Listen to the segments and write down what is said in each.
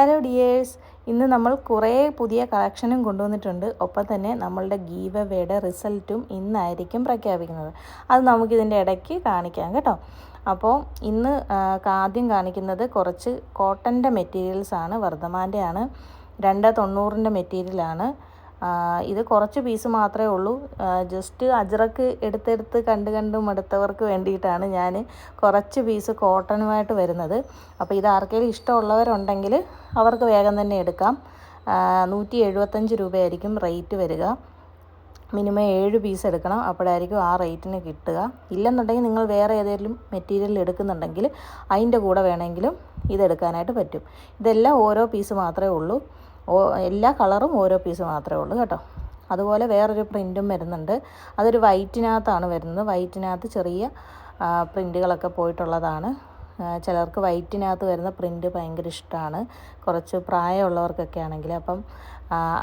Hello dears ഇന്ന് നമ്മൾ കുറേ പുതിയ കളക്ഷനും കൊണ്ടുവന്നിട്ടുണ്ട്. ഒപ്പം തന്നെ നമ്മളുടെ ഗീവ് വേയുടെ റിസൾട്ടും ഇന്നായിരിക്കും പ്രഖ്യാപിക്കുന്നത്. അത് നമുക്കിതിന്റെ ഇടയ്ക്ക് കാണിക്കാം കേട്ടോ. അപ്പോൾ ഇന്ന് ആദ്യം കാണിക്കുന്നത് കുറച്ച് കോട്ടന്റെ മെറ്റീരിയൽസാണ് ആണ് വർദ്ധമാന്റെ ആണ് രണ്ട് തൊണ്ണൂറിന്റെ മെറ്റീരിയലാണ് ഇത് കുറച്ച് പീസ് മാത്രമേ ഉള്ളൂ. ജസ്റ്റ് അജറക്ക് എടുത്തെടുത്ത് കണ്ട് കണ്ട് മടുത്തവർക്ക് വേണ്ടിയിട്ടാണ് ഞാൻ കുറച്ച് പീസ് കോട്ടണുമായിട്ട് വരുന്നത്. അപ്പോൾ ഇത് ആർക്കെങ്കിലും ഇഷ്ടമുള്ളവരുണ്ടെങ്കിൽ അവർക്ക് വേഗം തന്നെ എടുക്കാം. നൂറ്റി എഴുപത്തഞ്ച് രൂപയായിരിക്കും റേറ്റ് വരിക. മിനിമം ഏഴ് പീസ് എടുക്കണം. അപ്പോഴായിരിക്കും ആ റേറ്റിന് കിട്ടുക. ഇല്ലെന്നുണ്ടെങ്കിൽ നിങ്ങൾ വേറെ ഏതെങ്കിലും മെറ്റീരിയൽ എടുക്കുന്നുണ്ടെങ്കിൽ അതിന്റെ കൂടെ വേണമെങ്കിലും ഇതെടുക്കാനായിട്ട് പറ്റും. ഇതെല്ലാം ഓരോ പീസ് മാത്രമേ ഉള്ളൂ. എല്ലാ കളറും ഓരോ പീസ് മാത്രമേ ഉള്ളൂ കേട്ടോ. അതുപോലെ വേറൊരു പ്രിന്റും വരുന്നുണ്ട്. അതൊരു വൈറ്റിനകത്താണ് വരുന്നത്. വൈറ്റിനകത്ത് ചെറിയ പ്രിന്റുകളൊക്കെ പോയിട്ടുള്ളതാണ്. ചിലർക്ക് വൈറ്റിനകത്ത് വരുന്ന പ്രിന്റ് ഭയങ്കര ഇഷ്ടമാണ്. കുറച്ച് പ്രായമുള്ളവർക്കൊക്കെ ആണെങ്കിൽ അപ്പം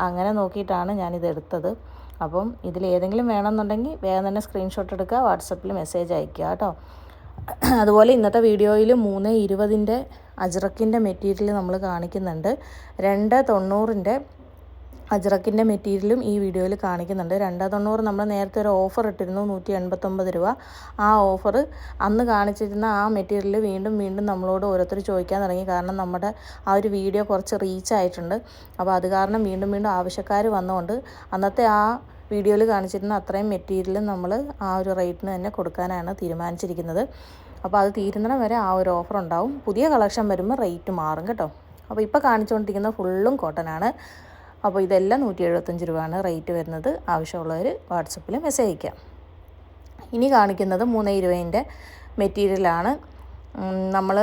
അങ്ങനെ നോക്കിയിട്ടാണ് ഞാനിത് എടുത്തത്. അപ്പം ഇതിൽ ഏതെങ്കിലും വേണമെന്നുണ്ടെങ്കിൽ വേഗം തന്നെ സ്ക്രീൻഷോട്ട് എടുക്കുക വാട്സപ്പിൽ മെസ്സേജ് അയക്കുക കേട്ടോ. അതുപോലെ ഇന്നത്തെ വീഡിയോയിൽ മൂന്ന് ഇരുപതിന്റെ അജ്രക്കിന്റെ മെറ്റീരിയൽ നമ്മൾ കാണിക്കുന്നുണ്ട്. രണ്ട് തൊണ്ണൂറിന്റെ അജ്രക്കിന്റെ മെറ്റീരിയലും ഈ വീഡിയോയിൽ കാണിക്കുന്നുണ്ട്. രണ്ട് തൊണ്ണൂറ് നമ്മൾ നേരത്തെ ഒരു ഓഫർ ഇട്ടിരുന്നു നൂറ്റി എൺപത്തൊമ്പത് രൂപ. ആ ഓഫർ അന്ന് കാണിച്ചിരുന്ന ആ മെറ്റീരിയൽ വീണ്ടും വീണ്ടും നമ്മളോട് ഓരോരുത്തർ ചോദിക്കാൻ തുടങ്ങി. കാരണം നമ്മുടെ ആ ഒരു വീഡിയോ കുറച്ച് റീച്ച് ആയിട്ടുണ്ട്. അപ്പോൾ അത് കാരണം വീണ്ടും വീണ്ടും ആവശ്യക്കാർ വന്നുകൊണ്ട് അന്നത്തെ ആ വീഡിയോയിൽ കാണിച്ചിരുന്ന അത്രയും മെറ്റീരിയൽ നമ്മൾ ആ ഒരു റേറ്റിന് തന്നെ കൊടുക്കാനാണ് തീരുമാനിച്ചിരിക്കുന്നത്. അപ്പോൾ അത് തീരുന്നിടം വരെ ആ ഒരു ഓഫർ ഉണ്ടാവും. പുതിയ കളക്ഷൻ വരുമ്പോൾ റേറ്റ് മാറും കേട്ടോ. അപ്പോൾ ഇപ്പോൾ കാണിച്ചുകൊണ്ടിരിക്കുന്ന ഫുള്ളും ആണ്. അപ്പോൾ ഇതെല്ലാം നൂറ്റി എഴുപത്തഞ്ച് രൂപയാണ് റേറ്റ് വരുന്നത്. ആവശ്യമുള്ളവർ വാട്സപ്പിൽ മെസ്സേജ് അയക്കാം ഇനി കാണിക്കുന്നത് മൂന്ന് ഇരുപതിന്റെ മെറ്റീരിയലാണ് നമ്മൾ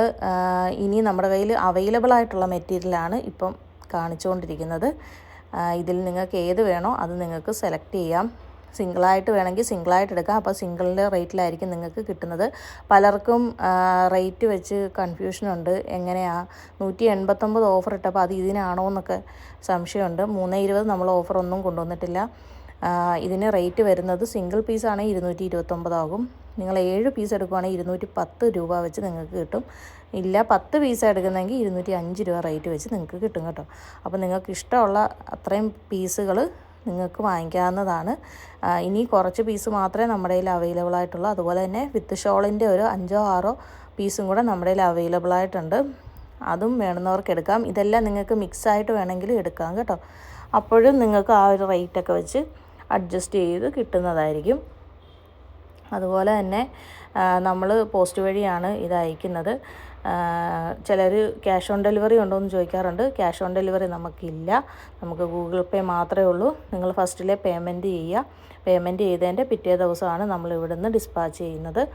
ഇനി നമ്മുടെ കയ്യിൽ അവൈലബിൾ ആയിട്ടുള്ള മെറ്റീരിയലാണ് ഇപ്പം കാണിച്ചുകൊണ്ടിരിക്കുന്നത്. ഇതിൽ നിങ്ങൾക്ക് ഏത് വേണോ അത് നിങ്ങൾക്ക് സെലക്ട് ചെയ്യാം. സിംഗിളായിട്ട് വേണമെങ്കിൽ സിംഗിളായിട്ട് എടുക്കാം. അപ്പോൾ സിംഗിളിന്റെ റേറ്റിലായിരിക്കും നിങ്ങൾക്ക് കിട്ടുന്നത്. പലർക്കും റേറ്റ് വെച്ച് കൺഫ്യൂഷനുണ്ട് എങ്ങനെയാണ് നൂറ്റി എൺപത്തൊമ്പത് ഓഫർ ഇട്ടപ്പോൾ അത് ഇതിനാണോ എന്നൊക്കെ സംശയമുണ്ട്. മൂന്ന് ഇരുപത് നമ്മൾ ഓഫർ ഒന്നും കൊണ്ടുവന്നിട്ടില്ല. ഇതിന് റേറ്റ് വരുന്നത് സിംഗിൾ പീസാണെങ്കിൽ ഇരുന്നൂറ്റി ഇരുപത്തൊമ്പതാകും നിങ്ങൾ ഏഴ് പീസ് എടുക്കുവാണെങ്കിൽ ഇരുന്നൂറ്റി പത്ത് രൂപ വെച്ച് നിങ്ങൾക്ക് കിട്ടും. ഇല്ല പത്ത് പീസ് എടുക്കുന്നെങ്കിൽ ഇരുന്നൂറ്റി അഞ്ച് രൂപ റേറ്റ് വെച്ച് നിങ്ങൾക്ക് കിട്ടും കേട്ടോ. അപ്പോൾ നിങ്ങൾക്ക് ഇഷ്ടമുള്ള അത്രയും പീസുകൾ നിങ്ങൾക്ക് വാങ്ങിക്കാവുന്നതാണ്. ഇനി കുറച്ച് പീസ് മാത്രമേ നമ്മുടെ കയ്യിൽ അവൈലബിൾ ആയിട്ടുള്ളൂ. അതുപോലെ തന്നെ വിത്ത് ഷോളിന്റെ ഒരു അഞ്ചോ ആറോ പീസും കൂടെ നമ്മുടെ കയ്യിൽ അവൈലബിൾ ആയിട്ടുണ്ട്. അതും വേണമെന്നവർക്ക് എടുക്കാം. ഇതെല്ലാം നിങ്ങൾക്ക് മിക്സ് ആയിട്ട് വേണമെങ്കിൽ എടുക്കാം കേട്ടോ. അപ്പോഴും നിങ്ങൾക്ക് ആ ഒരു റേറ്റൊക്കെ വെച്ച് അഡ്ജസ്റ്റ് ചെയ്ത് കിട്ടുന്നതായിരിക്കും. അതുപോലെ തന്നെ നമ്മൾ പോസ്റ്റ് വഴിയാണ് ഇത് അയക്കുന്നത്. ചിലർ ക്യാഷ് ഓൺ ഡെലിവറി ഉണ്ടോ എന്ന് ചോദിക്കാറുണ്ട്. ക്യാഷ് ഓൺ ഡെലിവറി നമുക്കില്ല. നമുക്ക് ഗൂഗിൾ പേ മാത്രമേ ഉള്ളൂ. നിങ്ങൾ ഫസ്റ്റിലെ പേയ്മെന്റ് ചെയ്യുക. പേയ്മെന്റ് ചെയ്തതിന്റെ പിറ്റേ ദിവസമാണ് നമ്മൾ ഇവിടുന്ന് ഡിസ്പാച്ച് ചെയ്യുന്നത്.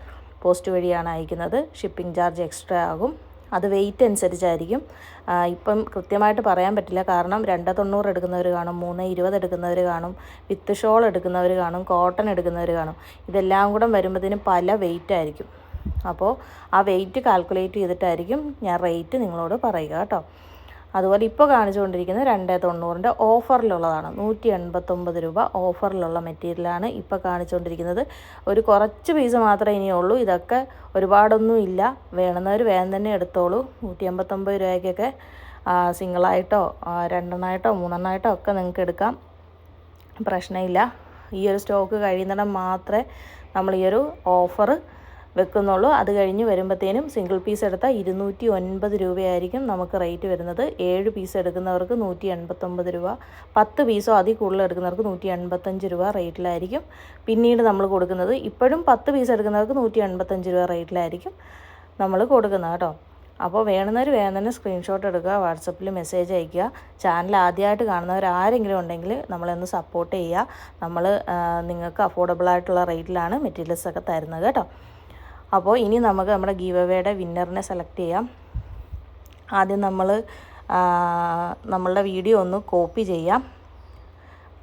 പോസ്റ്റ് വഴിയാണ് അയക്കുന്നത്. ഷിപ്പിംഗ് ചാർജ് എക്സ്ട്രാ ആകും. അത് വെയിറ്റ് അനുസരിച്ചായിരിക്കും. ഇപ്പം കൃത്യമായിട്ട് പറയാൻ പറ്റില്ല. കാരണം രണ്ട് തൊണ്ണൂറ് എടുക്കുന്നവർ കാണും മൂന്ന് ഇരുപത് എടുക്കുന്നവർ കാണും വിത്ത് ഷോൾ എടുക്കുന്നവർ കാണും കോട്ടൺ എടുക്കുന്നവർ കാണും. ഇതെല്ലാം കൂടെ വരുമ്പോഴത്തേനും പല വെയിറ്റ് ആയിരിക്കും. അപ്പോൾ ആ വെയിറ്റ് കാൽക്കുലേറ്റ് ചെയ്തിട്ടായിരിക്കും ഞാൻ റേറ്റ് നിങ്ങളോട് പറയുക കേട്ടോ. അതുപോലെ ഇപ്പോൾ കാണിച്ചുകൊണ്ടിരിക്കുന്നത് രണ്ട് തൊണ്ണൂറിന്റെ ഓഫറിലുള്ളതാണ്. നൂറ്റി എൺപത്തൊമ്പത് രൂപ ഓഫറിലുള്ള മെറ്റീരിയലാണ് ഇപ്പോൾ കാണിച്ചുകൊണ്ടിരിക്കുന്നത്. ഒരു കുറച്ച് പീസ് മാത്രമേ ഇനിയുള്ളൂ ഇതൊക്കെ ഒരുപാടൊന്നും ഇല്ല. വേണമെന്നവർ വേഗം തന്നെ എടുത്തോളൂ. നൂറ്റി എൺപത്തൊമ്പത് രൂപയ്ക്കൊക്കെ സിംഗിളായിട്ടോ രണ്ടെണ്ണമായിട്ടോ മൂന്നെണ്ണമായിട്ടോ ഒക്കെ നിങ്ങൾക്ക് എടുക്കാം. പ്രശ്നമില്ല. ഈ ഒരു സ്റ്റോക്ക് കഴിയുന്നിടം മാത്രമേ നമ്മൾ ഈ ഒരു ഓഫർ വെക്കുന്നുള്ളൂ. അത് കഴിഞ്ഞ് വരുമ്പോഴത്തേനും സിംഗിൾ പീസ് എടുത്താൽ ഇരുന്നൂറ്റി ഒൻപത് രൂപയായിരിക്കും നമുക്ക് റേറ്റ് വരുന്നത്. ഏഴ് പീസ് എടുക്കുന്നവർക്ക് നൂറ്റി എൺപത്തൊമ്പത് രൂപ. പത്ത് പീസോ അതിൽ കൂടുതൽ എടുക്കുന്നവർക്ക് നൂറ്റി എൺപത്തഞ്ച് രൂപ റേറ്റിലായിരിക്കും പിന്നീട് നമ്മൾ കൊടുക്കുന്നത് ഇപ്പോഴും പത്ത് പീസ് എടുക്കുന്നവർക്ക് നൂറ്റി എൺപത്തഞ്ച് രൂപ റേറ്റിലായിരിക്കും നമ്മൾ കൊടുക്കുന്നത് കേട്ടോ. അപ്പോൾ വേണമെന്നവർ വേഗം തന്നെ സ്ക്രീൻഷോട്ട് എടുക്കുക വാട്സപ്പിൽ മെസ്സേജ് അയയ്ക്കുക ചാനൽ ആദ്യമായിട്ട് കാണുന്നവർ ആരെങ്കിലും ഉണ്ടെങ്കിൽ നമ്മളൊന്ന് സപ്പോർട്ട് ചെയ്യുക. നമ്മൾ നിങ്ങൾക്ക് അഫോർഡബിൾ ആയിട്ടുള്ള റേറ്റിലാണ് മെറ്റീരിയൽസ് ഒക്കെ തരുന്നത് കേട്ടോ. അപ്പോൾ ഇനി നമുക്ക് നമ്മുടെ ഗീവ് അവയുടെ വിന്നറിനെ സെലക്ട് ചെയ്യാം. ആദ്യം നമ്മൾ നമ്മളുടെ വീഡിയോ ഒന്ന് കോപ്പി ചെയ്യാം.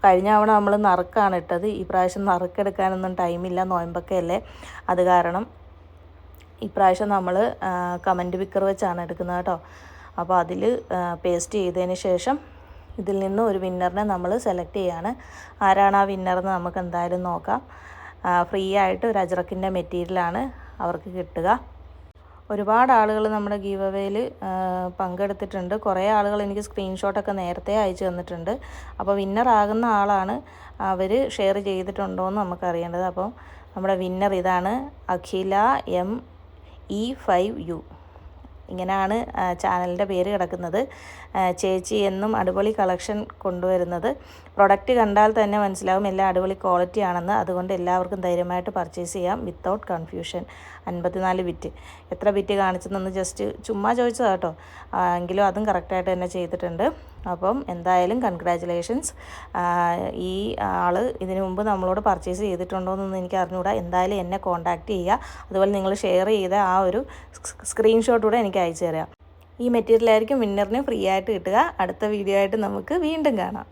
കഴിഞ്ഞ തവണ നമ്മൾ നറുക്കാണ് ഇട്ടത്. ഈ പ്രാവശ്യം നറുക്കെടുക്കാനൊന്നും ടൈമില്ല നോയമ്പൊക്കെ അല്ലേ? അത് കാരണം ഇപ്രാവശ്യം നമ്മൾ കമന്റ് പിക്കർ വെച്ചാണ് എടുക്കുന്നത് കേട്ടോ. അപ്പോൾ അതിൽ പേസ്റ്റ് ചെയ്തതിന് ശേഷം ഇതിൽ നിന്ന് ഒരു വിന്നറിനെ നമ്മൾ സെലക്ട് ചെയ്യാണ്. ആരാണ് ആ വിന്നറെന്ന് നമുക്ക് എന്തായാലും നോക്കാം. ഫ്രീ ആയിട്ട് ഒരു അജ്രക്കിന്റെ മെറ്റീരിയലാണ് അവർക്ക് കിട്ടുക. ഒരുപാട് ആളുകൾ നമ്മുടെ ഗീവ് അവേയിൽ പങ്കെടുത്തിട്ടുണ്ട്. കുറേ ആളുകൾ എനിക്ക് സ്ക്രീൻഷോട്ടൊക്കെ നേരത്തെ അയച്ചു തന്നിട്ടുണ്ട്. അപ്പോൾ വിന്നർ ആകുന്ന ആളാണ് അവർ ഷെയർ ചെയ്തിട്ടുണ്ടോ എന്ന് നമുക്കറിയേണ്ടത്. അപ്പം നമ്മുടെ വിന്നർ ഇതാണ് Akhila M E five U ഇങ്ങനെയാണ് ചാനലിന്റെ പേര് കിടക്കുന്നത്. ചേച്ചി എന്നും അടിപൊളി കളക്ഷൻ കൊണ്ടുവരുന്നത്. പ്രൊഡക്റ്റ് കണ്ടാൽ തന്നെ മനസ്സിലാവും എല്ലാം അടിപൊളി ക്വാളിറ്റി ആണെന്ന്. അതുകൊണ്ട് എല്ലാവർക്കും ധൈര്യമായിട്ട് പർച്ചേസ് ചെയ്യാം വിത്തൗട്ട് കൺഫ്യൂഷൻ. അൻപത്തിനാല് ബിറ്റ്. എത്ര ബിറ്റ് കാണിച്ചെന്നൊന്ന് ജസ്റ്റ് ചുമ്മാ ചോദിച്ചതാട്ടോ എങ്കിലും അതും കറക്റ്റായിട്ട് തന്നെ ചെയ്തിട്ടുണ്ട്. അപ്പം എന്തായാലും കൺഗ്രാറ്റുലേഷൻസ് ഈ ആൾ ഇതിനു മുമ്പ് നമ്മളോട് പർച്ചേസ് ചെയ്തിട്ടുണ്ടോ എന്നൊന്നും എനിക്ക് അറിഞ്ഞുകൂടാ എന്തായാലും എന്നെ കോൺടാക്റ്റ് ചെയ്യുക. അതുപോലെ നിങ്ങൾ ഷെയർ ചെയ്ത ആ ഒരു സ്ക്രീൻഷോട്ട് കൂടെ എനിക്ക് അയച്ചു തരാം. ഈ മെറ്റീരിയലായിരിക്കും വിന്നറിന് ഫ്രീ ആയിട്ട് കിട്ടുക. അടുത്ത വീഡിയോ ആയിട്ട് നമുക്ക് വീണ്ടും കാണാം.